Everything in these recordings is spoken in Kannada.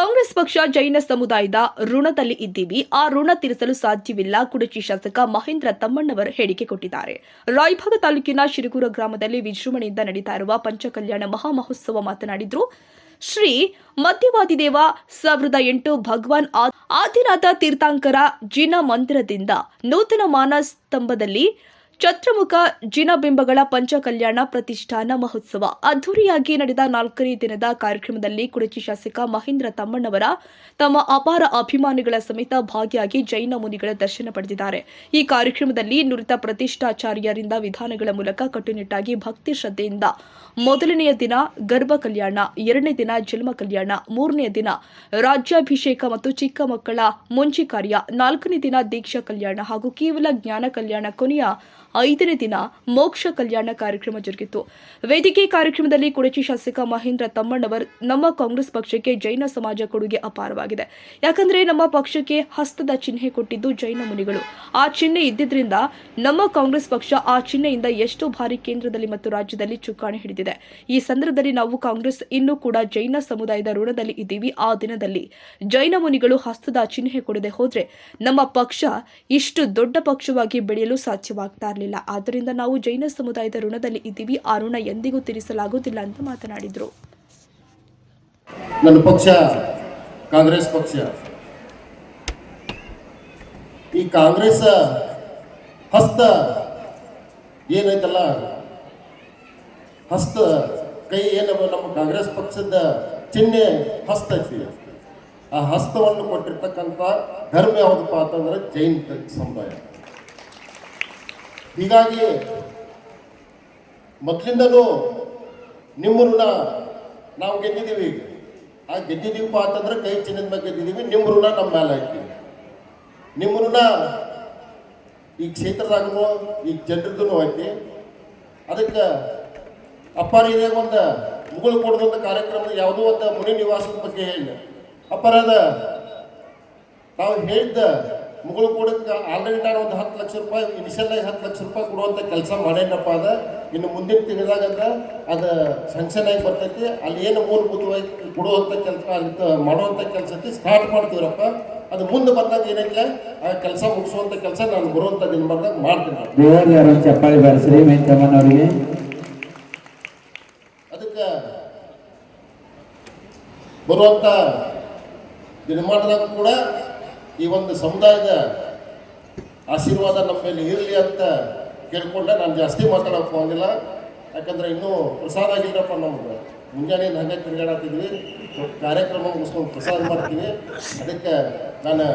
ಕಾಂಗ್ರೆಸ್ ಪಕ್ಷ ಜೈನ ಸಮುದಾಯದ ಋಣದಲ್ಲಿ ಇದ್ದೀವಿ. ಆ ಋಣ ತೀರಿಸಲು ಸಾಧ್ಯವಿಲ್ಲ, ಕುಡಚಿ ಶಾಸಕ ಮಹೇಂದ್ರ ತಮ್ಮಣ್ಣವರು ಹೇಳಿಕೆ ಕೊಟ್ಟಿದ್ದಾರೆ. ರಾಯಭಾಗ ತಾಲೂಕಿನ ಶಿರಗೂರ ಗ್ರಾಮದಲ್ಲಿ ವಿಜೃಂಭಣೆಯಿಂದ ನಡೀತಾ ಇರುವ ಪಂಚಕಲ್ಯಾಣ ಮಹಾಮಹೋತ್ಸವ ಮಾತನಾಡಿದ್ರು. ಶ್ರೀ ಮಧ್ಯವಾದಿದೇವ ಸಾವಿರದ ಎಂಟು ಭಗವಾನ್ ಆದಿನಾಥ ತೀರ್ಥಾಂಕರ ಜಿನ ಮಂದಿರದಿಂದ ನೂತನ ಮಾನಸ್ತಂಭದಲ್ಲಿ ಛತ್ರಮುಖ ಜಿನಬಿಂಬಗಳ ಪಂಚಕಲ್ಯಾಣ ಪ್ರತಿಷ್ಠಾನ ಮಹೋತ್ಸವ. ಅದ್ದೂರಿಯಾಗಿ ನಡೆದ ನಾಲ್ಕನೇ ದಿನದ ಕಾರ್ಯಕ್ರಮದಲ್ಲಿ ಕುಡಚಿ ಶಾಸಕ ಮಹೇಂದ್ರ ತಮ್ಮಣ್ಣವರ, ತಮ್ಮ ಅಪಾರ ಅಭಿಮಾನಿಗಳ ಸಮೇತ ಭಾಗಿಯಾಗಿ ಜೈನ ಮುನಿಗಳ ದರ್ಶನ ಪಡೆದಿದ್ದಾರೆ. ಈ ಕಾರ್ಯಕ್ರಮದಲ್ಲಿ ನುರಿತ ಪ್ರತಿಷ್ಠಾಚಾರ್ಯರಿಂದ ವಿಧಾನಗಳ ಮೂಲಕ ಕಟ್ಟುನಿಟ್ಟಾಗಿ ಭಕ್ತಿ ಶ್ರದ್ಧೆಯಿಂದ ಮೊದಲನೆಯ ದಿನ ಗರ್ಭ ಕಲ್ಯಾಣ, ಎರಡನೇ ದಿನ ಜನ್ಮ ಕಲ್ಯಾಣ ಮೂರನೆಯ ದಿನ ರಾಜ್ಯಾಭಿಷೇಕ ಮತ್ತು ಚಿಕ್ಕ ಮಕ್ಕಳ ಮುಂಚಿ ಕಾರ್ಯ, ನಾಲ್ಕನೇ ದಿನ ದೀಕ್ಷಾ ಕಲ್ಯಾಣ ಹಾಗೂ ಕೇವಲ ಜ್ಞಾನ ಕಲ್ಯಾಣ ಕೊನೆಯ ಐದನೇ ದಿನ ಮೋಕ್ಷ ಕಲ್ಯಾಣ ಕಾರ್ಯಕ್ರಮ ಜರುಗಿತು. ವೇದಿಕೆ ಕಾರ್ಯಕ್ರಮದಲ್ಲಿ ಕುಡಚಿ ಶಾಸಕ ಮಹೇಂದ್ರ ತಮ್ಮಣ್ಣವರ್ ನಮ್ಮ ಕಾಂಗ್ರೆಸ್ ಪಕ್ಷಕ್ಕೆ ಜೈನ ಸಮಾಜ ಕೊಡುಗೆ ಅಪಾರವಾಗಿದೆ. ಯಾಕಂದ್ರೆ ನಮ್ಮ ಪಕ್ಷಕ್ಕೆ ಹಸ್ತದ ಚಿಹ್ನೆ ಕೊಟ್ಟಿದ್ದು ಜೈನ ಮುನಿಗಳು. ಆ ಚಿಹ್ನೆ ಇದ್ದಿದ್ರಿಂದ ನಮ್ಮ ಕಾಂಗ್ರೆಸ್ ಪಕ್ಷ ಆ ಚಿಹ್ನೆಯಿಂದ ಎಷ್ಟೋ ಬಾರಿ ಕೇಂದ್ರದಲ್ಲಿ ಮತ್ತು ರಾಜ್ಯದಲ್ಲಿ ಚುಕ್ಕಾಣಿ ಹಿಡಿದಿದೆ. ಈ ಸಂದರ್ಭದಲ್ಲಿ ನಾವು ಕಾಂಗ್ರೆಸ್ ಇನ್ನೂ ಕೂಡ ಜೈನ ಸಮುದಾಯದ ಋಣದಲ್ಲಿ ಇದ್ದೀವಿ. ಆ ದಿನದಲ್ಲಿ ಜೈನ ಮುನಿಗಳು ಹಸ್ತದ ಚಿಹ್ನೆ ಕೊಡದೆ ಹೋದ್ರೆ ನಮ್ಮ ಪಕ್ಷ ಇಷ್ಟು ದೊಡ್ಡ ಪಕ್ಷವಾಗಿ ಬೆಳೆಯಲು ಸಾಧ್ಯವಾಗ್ತಾ ಇರಲಿಲ್ಲ ಆದ್ದರಿಂದ ನಾವು ಜೈನ ಸಮುದಾಯದ ಋಣದಲ್ಲಿ ಇದ್ದೀವಿ. ಆ ಋಣ ಎಂದಿಗೂ ತೀರಿಸಲಾಗುತ್ತಿಲ್ಲ ಅಂತ ಮಾತನಾಡಿದ್ರು. ನನ್ನ ಪಕ್ಷ, ಕಾಂಗ್ರೆಸ್ ಪಕ್ಷ. ಈ ಕಾಂಗ್ರೆಸ್ ಹಸ್ತ ಏನೈತಲ್ಲ ಹಸ್ತ ಕೈ ಏನು ನಮ್ಮ ಕಾಂಗ್ರೆಸ್ ಪಕ್ಷದ ಚಿಹ್ನೆ ಹಸ್ತ ಐತಿ. ಆ ಹಸ್ತವನ್ನು ಕೊಟ್ಟಿರ್ತಕ್ಕಂಥ ಧರ್ಮ ಯಾವುದಪ್ಪ ಅಂತಂದ್ರೆ ಜೈನ ಸಮುದಾಯ ಹೀಗಾಗಿ ಮೊದಲಿಂದಲೂ ನಿಮ್ಮ ನಾವು ಗೆದ್ದಿದ್ದೀವಿ ಆ ಗೆದ್ದಿದ್ದೀವಪ್ಪ ಅಂತಂದ್ರೆ ಕೈ ಚಿನ್ನದ ಮೇಲೆ ಗೆದ್ದಿದ್ದೀವಿ ನಿಮ್ಮ ಋಣ ನಮ್ಮ ಮೇಲೆ ಐತಿ ನಿಮ್ಮ ಋಣ ಈ ಕ್ಷೇತ್ರದಾಗೂ ಈ ಜನರದ್ದು ಐತಿ ಅದಕ್ಕೆ ಅಪ್ಪಾರ ಇದೆ ಒಂದು ಮುಗುಳು ಒಂದು ಕಾರ್ಯಕ್ರಮ, ಯಾವುದೋ ಒಂದು ಮುನಿ ನಿವಾಸದ ಬಗ್ಗೆ ಹೇಳಿ. ಅಪ್ಪಾರದ ತಾವು ಹೇಳಿದ್ದ ಮುಗುಳು ಕೂಡ ಆಲ್ರೆಡಿ ನಾನು ಒಂದು ಹತ್ತು ಲಕ್ಷ ರೂಪಾಯಿ ಇನಿಷಿಯಲ್ ಆಗಿ ಹತ್ತು ಲಕ್ಷ ರೂಪಾಯಿ ಕೊಡುವಂಥ ಕೆಲಸ ಮಾಡೇನಪ್ಪ ಅದ ಇನ್ನು ಮುಂದಿನ ತಿಂಗಳಾಗ ಅದ ಸ್ಯಾಂಕ್ಷನ್ ಆಗಿ ಬರ್ತೈತಿ. ಅಲ್ಲಿ ಏನು ಮೂಲಭೂತವಾಗಿ ಕೊಡುವಂಥ ಕೆಲಸ ಅಲ್ಲಿ ಮಾಡುವಂಥ ಕೆಲಸ ಸ್ಟಾರ್ಟ್ ಮಾಡ್ತೀವ್ರಪ್ಪ. ಅದು ಮುಂದೆ ಬಂದಾಗ ಏನೈತೆ? ಆ ಕೆಲಸ ಮುಗಿಸುವಂಥ ಕೆಲಸ ನಾನು ಬರುವಂಥ ದಿನ ಬಂದಾಗ ಮಾಡ್ತೀನಿ ಯಾರೋ ಚಪ್ಪಾಳಿ ಬಾರಿಸ್ರಿ ಅದಕ್ಕೆ ಬರುವಂಥ ದಿನಮಾನದಾಗ ಕೂಡ ಈ ಒಂದು ಸಮುದಾಯದ ಆಶೀರ್ವಾದ ನಮ್ಮ ಮೇಲೆ ಇರಲಿ ಅಂತ ಕೇಳ್ಕೊಂಡೆ ನಾನು ಜಾಸ್ತಿ ಮಾತಾಡೋಕೆ ಹೋಗಿಲ್ಲ. ಯಾಕಂದ್ರೆ ಇನ್ನೂ ಪ್ರಸಾದ ಆಗಿಲ್ಲಪ್ಪ ನಮ್ಗೆ. ಮುಂಜಾನೆ ಹಂಗೆ ತಿರುಗಾಡತ್ತಿದ್ವಿ ಕಾರ್ಯಕ್ರಮ ಮುಗಿಸ್ಕೊಂಡು ಪ್ರಸಾದ ಮಾಡ್ತೀವಿ. ಅದಕ್ಕೆ ನಾನು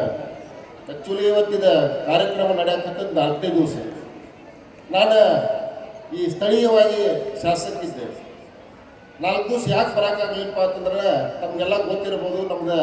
ಆ್ಯಕ್ಚುಲಿ ಇವತ್ತಿದ ಕಾರ್ಯಕ್ರಮ ನಡೆಯಕ್ಕಂಥದ್ದು ನಾಲ್ಕನೇ ದಿವಸ. ನಾನು ಈ ಸ್ಥಳೀಯವಾಗಿ ಶಾಸಕಿದ್ದೆ ನಾಲ್ಕು ದಿವಸ ಯಾಕೆ ಬರೋಕ್ಕಾಗಲಿಲ್ಲಪ್ಪ ಅಂತಂದ್ರೆ ತಮಗೆಲ್ಲ ಗೊತ್ತಿರ್ಬೋದು ನಮ್ದು